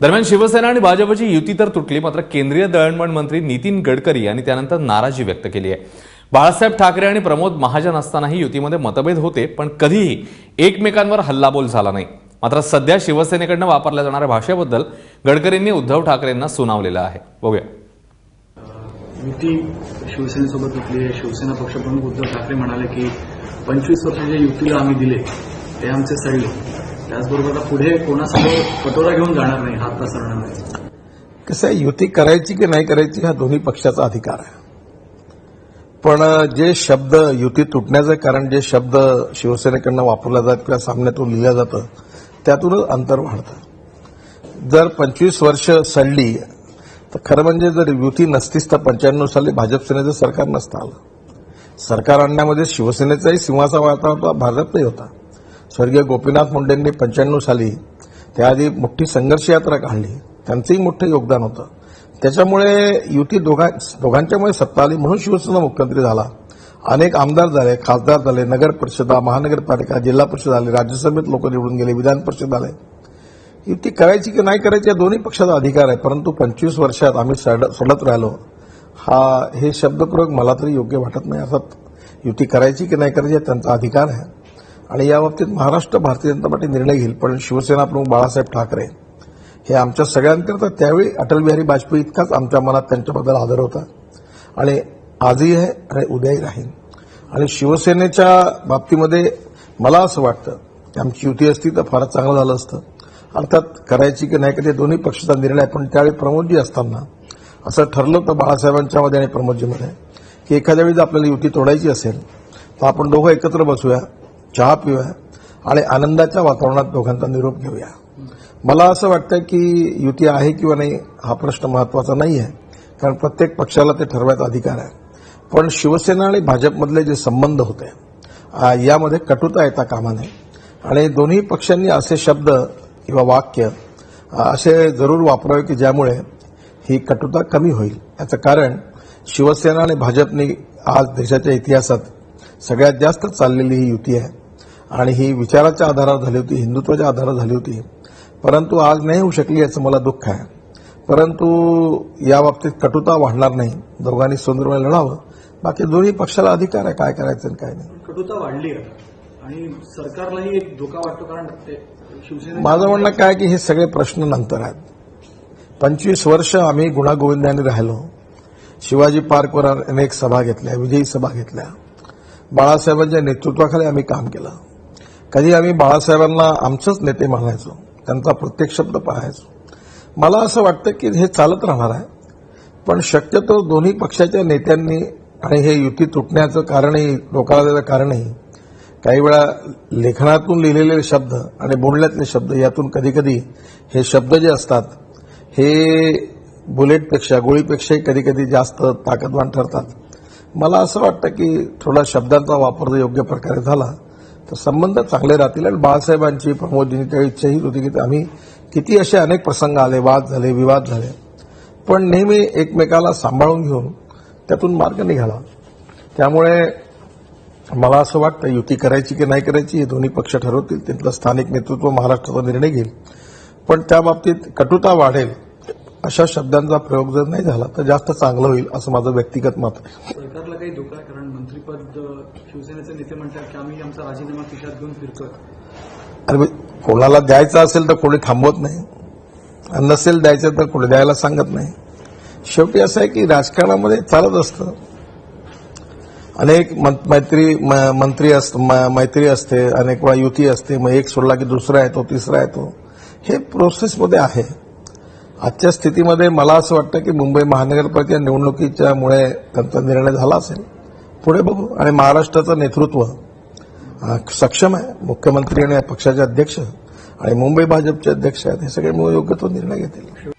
दरम्यान शिवसेना आणि भाजपची युती तर तुटली मात्र केंद्रीय दळणवळण मंत्री नितीन गडकरी यांनी त्यानंतर नाराजी व्यक्त केली आहे. बाळासाहेब ठाकरे आणि प्रमोद महाजन असतानाही युतीमध्ये मतभेद होते पण कधीही एकमेकांवर हल्लाबोल झाला नाही. मात्र सध्या शिवसेनेकडनं वापरल्या जाणाऱ्या भाषेबद्दल गडकरींनी उद्धव ठाकरेंना सुनावलेलं आहे. बघूया. युती शिवसेनेसोबत तुटली आहे. शिवसेना पक्षप्रमुख उद्धव ठाकरे म्हणाले की पंचवीस वर्ष जे युतीला आम्ही दिले ते आमचे सडले त्याचबरोबर आता पुढे कोणासमोर कटोरा घेऊन जाणार नाही हात पसरणार नाही. कसं आहे युती करायची की नाही करायची हा दोन्ही पक्षाचा अधिकार आहे. पण जे शब्द युती तुटण्याचं कारण जे शब्द शिवसेनेकडनं वापरला जात किंवा सामन्यातून लिहिलं जातं त्यातूनच अंतर वाढतं. जर पंचवीस वर्ष सडली तर खरं म्हणजे जर युती नसतीच तर पंच्याण्णव साली भाजप सेनेचं सरकार नसतं आलं. सरकार आणण्यामध्ये शिवसेनेचाही सिंहाचा वाटा होता भाजपचाही होता. स्वर्गीय गोपीनाथ मुंडेंनी पंच्याण्णव साली त्याआधी मोठी संघर्ष यात्रा काढली. त्यांचंही मोठं योगदान होतं. त्याच्यामुळे युती दोघां दोघांच्यामुळे सत्ता आली म्हणून शिवसेना मुख्यमंत्री झाला. अनेक आमदार झाले खासदार झाले नगर परिषदा महानगरपालिका जिल्हा परिषद आले राज्यसभेत लोक निवडून गेले विधान परिषद आले. युती करायची की नाही करायची या दोन्ही पक्षाचा अधिकार आहे परंतु पंचवीस वर्षात आम्ही सड- राहिलो. हा हे शब्दप्रयोग मला तरी योग्य वाटत नाही. अर्थात युती करायची की नाही करायची त्यांचा अधिकार आहे. आणि या बाबतीत महाराष्ट्र भारतीय जनता पार्टी निर्णय घेईल पण शिवसेना प्रमुख बाळासाहेब ठाकरे हे आमच्या सगळ्यांकरता त्यावेळी अटल बिहारी वाजपेयी इतकाच आमच्या मनात त्यांच्याबद्दल आदर होता. आणि आजही आहे आणि उद्याही राहील. आणि शिवसेनेच्या बाबतीमध्ये मला असं वाटतं की आमची युती असती तर फारच चांगलं झालं असतं. अर्थात करायची की नाही ते दोन्ही पक्षाचा निर्णय आहे. पण त्यावेळी प्रमोदजी असताना असं ठरलं होतं बाळासाहेबांच्यामध्ये आणि प्रमोदजीमध्ये की एखाद्या वेळी जर आपल्याला युती तोडायची असेल तर आपण दोघं एकत्र बसूया. चहा पिऊया आणि आनंदाच्या वातावरणात दोघांचा निरोप घेऊया. मला असं वाटतं की युती आहे किंवा नाही हा प्रश्न महत्त्वाचा नाही आहे कारण प्रत्येक पक्षाला ते ठरवायचा अधिकार आहे. पण शिवसेना आणि भाजपमधले जे संबंध होते यामध्ये कटुता येता कामा नये. आणि दोन्ही पक्षांनी असे शब्द किंवा वाक्य असे जरूर वापरावे की ज्यामुळे ही कटुता कमी होईल. याचं कारण शिवसेना आणि भाजपने आज देशाच्या इतिहासात सगळ्यात जास्त चाललेली ही युती आहे. आणि ही विचाराच्या आधारावर झाली होती हिंदुत्वाच्या आधारावर झाली होती. परंतु आज नाही होऊ शकली याचं मला दुःख आहे. परंतु या बाबतीत कटुता वाढणार नाही. दोघांनी सुंदरपणे लढावं. बाकी दोन्ही पक्षाला अधिकार आहे काय करायचं आणि काय नाही. कटुता वाढली आणि सरकारलाही एक धोका वाटतो कारण माझं म्हणणं काय की हे सगळे प्रश्न नंतर आहेत. पंचवीस वर्ष आम्ही गुणागोविंदाने राहिलो. शिवाजी पार्कवर अनेक सभा घेतल्या विजयी सभा घेतल्या. बाळासाहेबांच्या नेतृत्वाखाली आम्ही काम केलं. कधी आम्ही बाळासाहेबांना आमचंच नेते मानायचो त्यांचा प्रत्येक शब्द पाहायचो. मला असं वाटतं की हे चालत राहणार आहे पण शक्यतो दोन्ही पक्षाच्या नेत्यांनी आणि हे युती तुटण्याचं कारणही लोकांना त्याचं कारणही काही वेळा लेखनातून लिहिलेले शब्द आणि बोलण्यातले शब्द यातून कधी कधी हे शब्द जे असतात हे बुलेटपेक्षा गोळीपेक्षाही कधी कधी जास्त ताकदवान ठरतात. मला असं वाटतं की थोडा शब्दांचा वापर जर योग्य प्रकारे झाला तर संबंध चांगले राहतील. आणि बाळासाहेबांची प्रमोदजींनी त्या इच्छा हीच होती की आम्ही किती असे अनेक प्रसंग आले वाद झाले विवाद झाले. पण नेहमी एकमेकाला सांभाळून घेऊन त्यातून मार्ग निघाला. त्यामुळे मला असं वाटतं युती करायची की नाही करायची हे दोन्ही पक्ष ठरवतील. तिथलं स्थानिक नेतृत्व महाराष्ट्राचा निर्णय घेईल. पण त्या बाबतीत कटुता वाढेल अशा शब्दांचा प्रयोग जर नाही झाला तर जास्त चांगलं होईल असं माझं व्यक्तिगत मत आहे. सरकारला काही धोका आहे? कारण मंत्रीपद शिवसेनेचे नेते म्हणतात की आम्ही आमचा राजीनामा खिशात घेऊन फिरतोय. अरे कोणाला द्यायचं असेल तर कोणी थांबवत नाही. आणि नसेल द्यायचं तर कोणी द्यायला सांगत नाही. शेवटी असं आहे की राजकारणामध्ये चालत असतं. अनेक मैत्री मंत्री असत म- मैत्री असते अनेक वेळा युती असते मग एक सोडला की दुसरा येतो तिसरा येतो. हे प्रोसेसमध्ये आहे. आजच्या स्थितीमध्ये मला असं वाटतं की मुंबई महानगरपालिका निवडणुकीच्यामुळे त्यांचा निर्णय झाला असेल. पुढे बघू. आणि महाराष्ट्राचं नेतृत्व सक्षम आहे. मुख्यमंत्री आणि पक्षाचे अध्यक्ष आणि मुंबई भाजपचे अध्यक्ष आहेत. हे सगळे मिळून योग्य तो निर्णय घेतील.